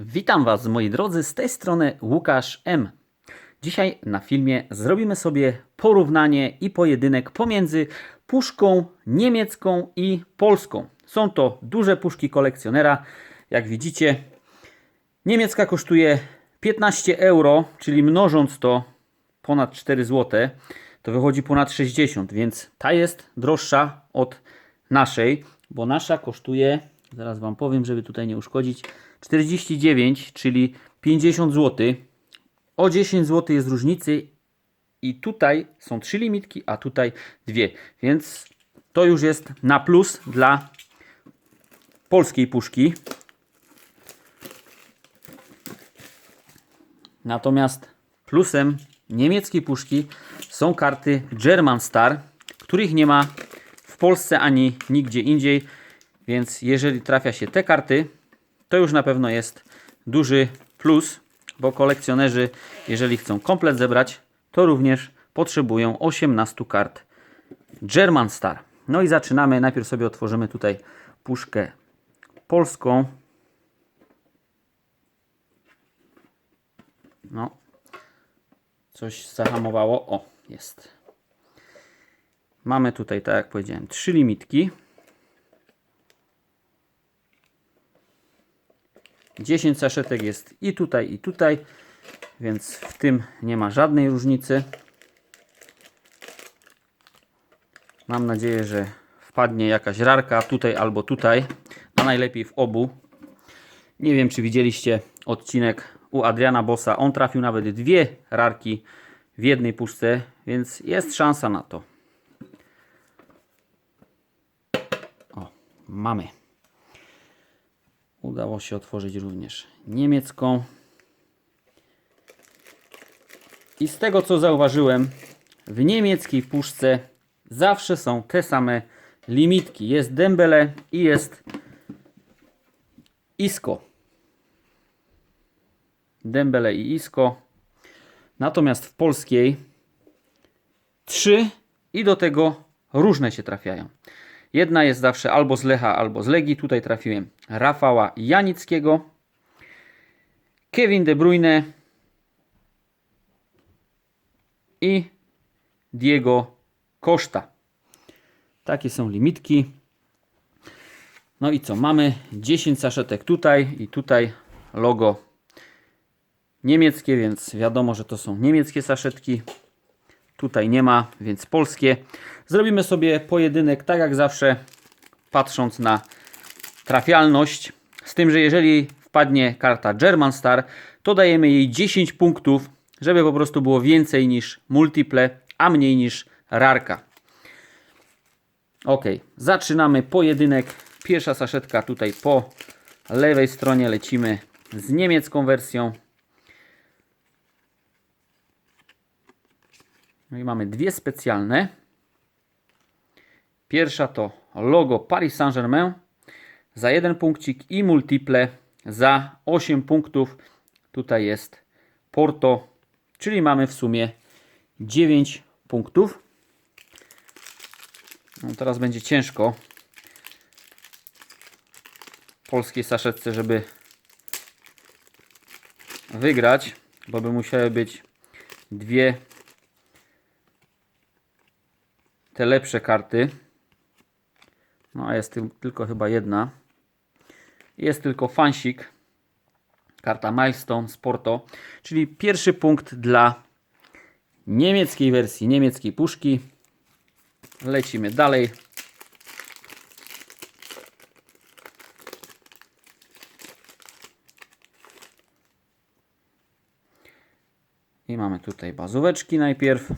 Witam Was, moi drodzy, z tej strony Łukasz M. Dzisiaj na filmie zrobimy sobie porównanie i pojedynek pomiędzy puszką niemiecką i polską. Są to duże puszki kolekcjonera. Jak widzicie, niemiecka kosztuje 15 euro, czyli mnożąc to ponad 4 zł, to wychodzi ponad 60, więc ta jest droższa od naszej, bo nasza kosztuje, zaraz Wam powiem, żeby tutaj nie uszkodzić, 49, czyli 50 zł. O 10 zł jest różnicy i tutaj są trzy limitki, a tutaj dwie, więc to już jest na plus dla polskiej puszki. Natomiast plusem niemieckiej puszki są karty German Star, których nie ma w Polsce ani nigdzie indziej. Więc jeżeli trafia się te karty, to już na pewno jest duży plus, bo kolekcjonerzy, jeżeli chcą komplet zebrać, to również potrzebują 18 kart German Star. No i zaczynamy. Najpierw sobie otworzymy tutaj puszkę polską. No, coś zahamowało. O, jest. Mamy tutaj, tak jak powiedziałem, trzy limitki. 10 saszetek jest i tutaj, i tutaj, więc w tym nie ma żadnej różnicy. Mam nadzieję, że wpadnie jakaś rarka tutaj albo tutaj, a najlepiej w obu. Nie wiem, czy widzieliście odcinek u Adriana Bossa. On trafił nawet dwie rarki w jednej puszce, więc jest szansa na to. O, mamy. Udało się otworzyć również niemiecką. I z tego co zauważyłem, w niemieckiej puszce zawsze są te same limitki. Jest Dembele i jest Isco. Dembele i Isco. Natomiast w polskiej trzy i do tego różne się trafiają. Jedna jest zawsze albo z Lecha, albo z Legii. Tutaj trafiłem Rafała Janickiego, Kevin De Bruyne i Diego Costa. Takie są limitki. No i co? Mamy 10 saszetek tutaj i tutaj logo niemieckie, więc wiadomo, że to są niemieckie saszetki. Tutaj nie ma, więc polskie. Zrobimy sobie pojedynek, tak jak zawsze, patrząc na trafialność. Z tym, że jeżeli wpadnie karta German Star, to dajemy jej 10 punktów, żeby po prostu było więcej niż multiple, a mniej niż rarka. Ok, zaczynamy pojedynek. Pierwsza saszetka tutaj po lewej stronie lecimy z niemiecką wersją. No i mamy dwie specjalne. Pierwsza to logo Paris Saint-Germain za jeden punkcik i multiple za 8 punktów. Tutaj jest Porto, czyli mamy w sumie 9 punktów. No teraz będzie ciężko polskiej saszetce, żeby wygrać, bo by musiały być dwie te lepsze karty. No a jest tyl- tylko chyba jedna. Jest tylko fansik. Karta Milestone Sporto. Czyli pierwszy punkt dla niemieckiej wersji, niemieckiej puszki. Lecimy dalej. I mamy tutaj bazóweczki najpierw.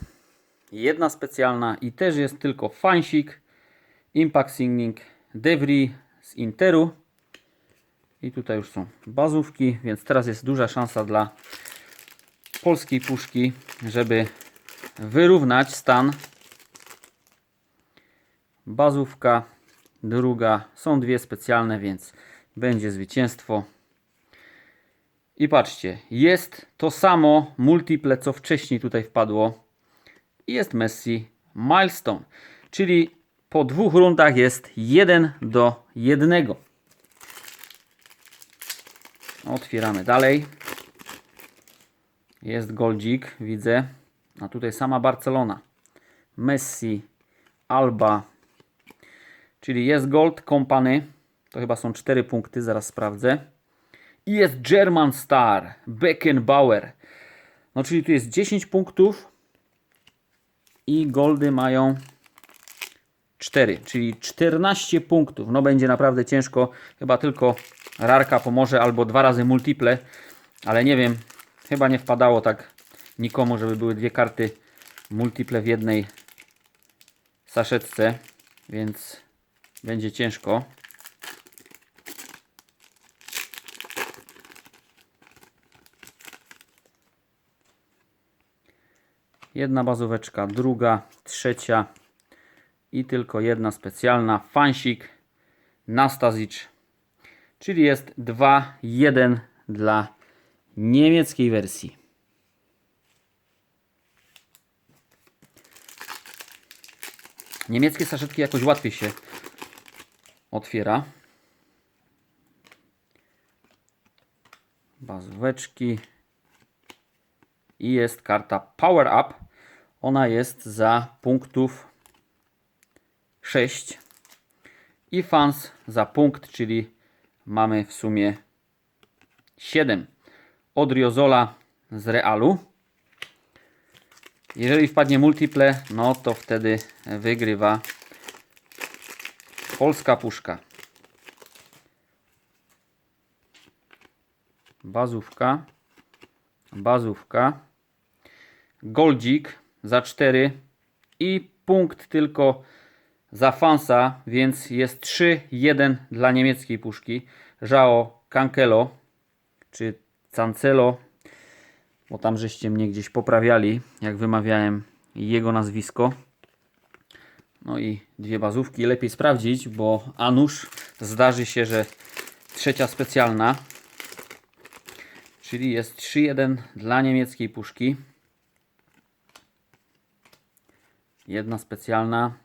Jedna specjalna i też jest tylko fansik. Impact Singing Devry z Interu. I tutaj już są bazówki, więc teraz jest duża szansa dla polskiej puszki, żeby wyrównać stan. Bazówka, druga, są dwie specjalne, więc będzie zwycięstwo. I patrzcie, jest to samo multiple, co wcześniej tutaj wpadło. I jest Messi Milestone, czyli po dwóch rundach jest 1 do 1. Otwieramy dalej. Jest Goldzik, widzę. A tutaj sama Barcelona. Messi, Alba. Czyli jest Gold Company. To chyba są 4 punkty, zaraz sprawdzę. I jest German Star, Beckenbauer. No czyli tu jest 10 punktów. I goldy mają 4, czyli 14 punktów. No będzie naprawdę ciężko. Chyba tylko rarka pomoże albo dwa razy multiple, ale nie wiem. Chyba nie wpadało tak nikomu, żeby były dwie karty multiple w jednej saszetce, więc będzie ciężko. Jedna bazóweczka, druga, trzecia i tylko jedna specjalna. Fansik Nastasic, czyli jest 2-1 dla niemieckiej wersji. Niemieckie saszetki jakoś łatwiej się otwiera. Bazóweczki. I jest karta Power Up. Ona jest za punktów 6 i fans za punkt, czyli mamy w sumie 7. Od Riozola z Realu. Jeżeli wpadnie multiple, no to wtedy wygrywa polska puszka. Bazówka. Bazówka. Goldzik za 4 i punkt tylko za Fansa, więc jest 3-1 dla niemieckiej puszki. Żao Cancelo, czy Cancelo, bo tam żeście mnie gdzieś poprawiali, jak wymawiałem jego nazwisko. No i dwie bazówki. Lepiej sprawdzić, bo a nuż zdarzy się, że trzecia specjalna, czyli jest 3-1 dla niemieckiej puszki. Jedna specjalna.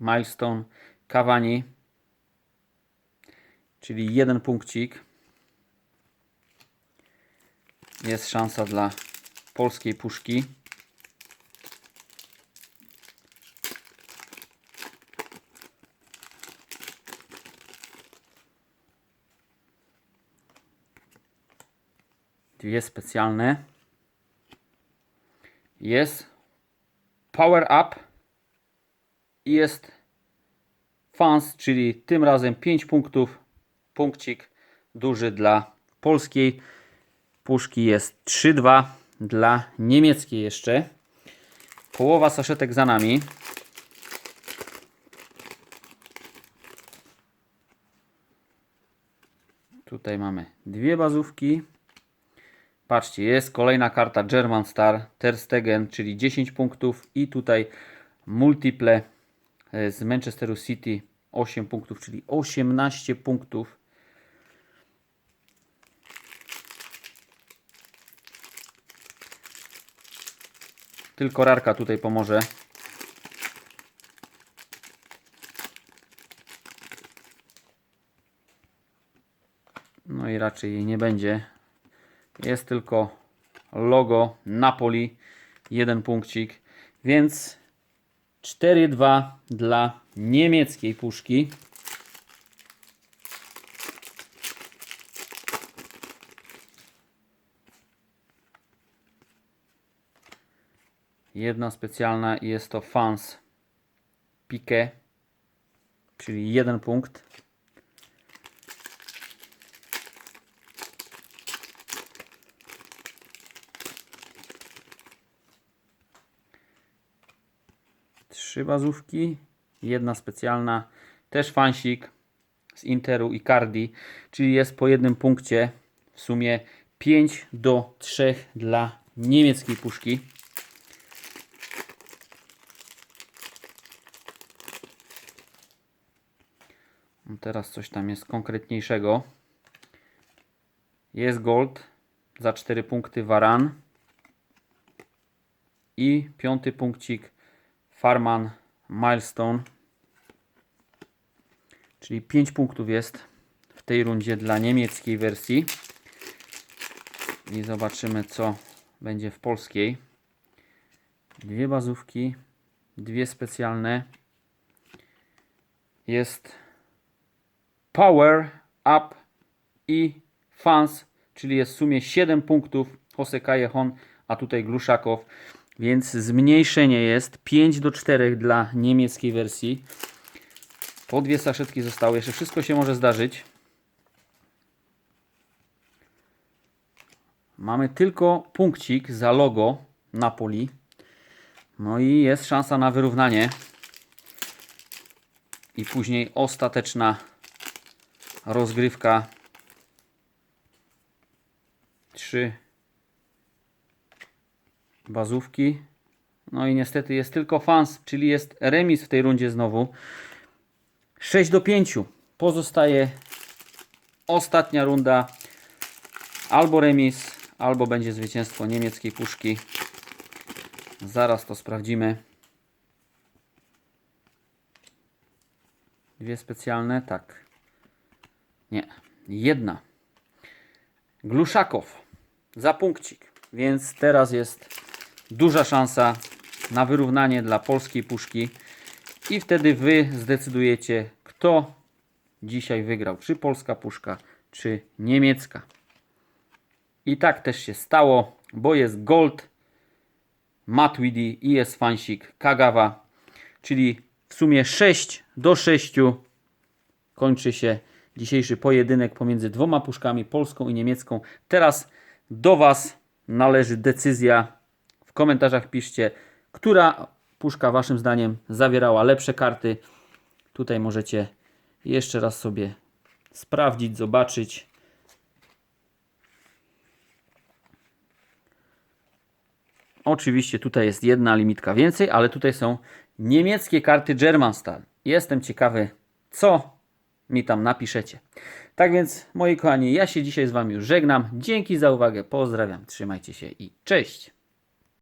Milestone Cavani. Czyli jeden punkcik. Jest szansa dla polskiej puszki. Dwie specjalne. Jest Power Up i jest fans, czyli tym razem 5 punktów. Punkcik duży dla polskiej puszki jest 3-2 dla niemieckiej jeszcze. Połowa saszetek za nami. Tutaj mamy dwie bazówki. Patrzcie, jest kolejna karta German Star Ter Stegen, czyli 10 punktów i tutaj multiple e, z Manchesteru City 8 punktów, czyli 18 punktów. Tylko rarka tutaj pomoże. No i raczej jej nie będzie. Jest tylko logo Napoli, jeden punkcik, więc 4-2 dla niemieckiej puszki. Jedna specjalna jest to Fans Pique, czyli jeden punkt. Trzy bazówki, jedna specjalna, też fansik z Interu i Cardi, czyli jest po jednym punkcie, w sumie 5 do 3 dla niemieckiej puszki. No Teraz coś tam jest konkretniejszego. Jest gold za 4 punkty Varan. I piąty punkcik Farman Milestone. Czyli 5 punktów jest w tej rundzie dla niemieckiej wersji. I zobaczymy, co będzie w polskiej. Dwie bazówki, dwie specjalne. Jest Power Up i Fans, czyli jest w sumie 7 punktów. Jose Callejon, a tutaj Gluszakow. Więc zmniejszenie jest 5 do 4 dla niemieckiej wersji. Po dwie saszetki zostały. Jeszcze wszystko się może zdarzyć. Mamy tylko punkcik za logo Napoli. No i jest szansa na wyrównanie. I później ostateczna rozgrywka. Trzy bazówki. No i niestety jest tylko fans, czyli jest remis w tej rundzie znowu. 6 do 5. Pozostaje ostatnia runda. Albo remis, albo będzie zwycięstwo niemieckiej puszki. Zaraz to sprawdzimy. Dwie specjalne, tak. Nie, jedna. Gluszakow za punkcik. Więc teraz jest duża szansa na wyrównanie dla polskiej puszki. I wtedy Wy zdecydujecie, kto dzisiaj wygrał. Czy polska puszka, czy niemiecka. I tak też się stało, bo jest Gold, Matwidi i jest fansik Kagawa. Czyli w sumie 6 do 6 kończy się dzisiejszy pojedynek pomiędzy dwoma puszkami, polską i niemiecką. Teraz do Was należy decyzja. Komentarzach piszcie, która puszka Waszym zdaniem zawierała lepsze karty. Tutaj możecie jeszcze raz sobie sprawdzić, zobaczyć. Oczywiście tutaj jest jedna limitka więcej, ale tutaj są niemieckie karty Germanstal. Jestem ciekawy, co mi tam napiszecie. Tak więc, moi kochani, ja się dzisiaj z Wami już żegnam. Dzięki za uwagę, pozdrawiam, trzymajcie się i cześć!